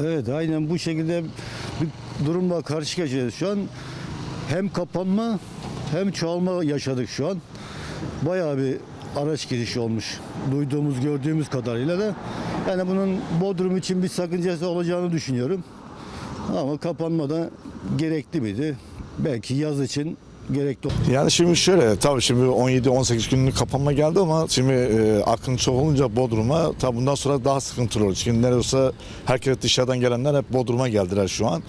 Evet aynen bu şekilde bir durumla karşı karşıyayız şu an. Hem kapanma hem çoğalma yaşadık şu an. Bayağı bir araç girişi olmuş. Duyduğumuz, gördüğümüz kadarıyla da. Yani bunun Bodrum için bir sakıncası olacağını düşünüyorum. Ama kapanma da gerekli miydi? Belki yaz için gerekli Yani şimdi şöyle tabii şimdi 17-18 günlük kapanma geldi ama şimdi e, akın çok olunca Bodrum'a tabii bundan sonra daha sıkıntılı olur. Çünkü nerede olsa herkes dışarıdan gelenler hep Bodrum'a geldiler şu an.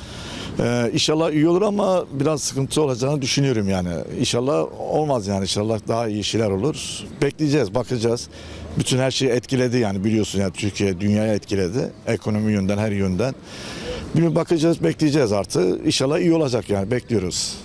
E, inşallah iyi olur ama biraz sıkıntı olacağını düşünüyorum yani. İnşallah olmaz yani inşallah daha iyi şeyler olur. Bekleyeceğiz bakacağız. Bütün her şeyi etkiledi yani biliyorsun yani Türkiye dünyaya etkiledi. Ekonomi yönden her yönden. Bir bakacağız bekleyeceğiz artık. İnşallah iyi olacak yani bekliyoruz.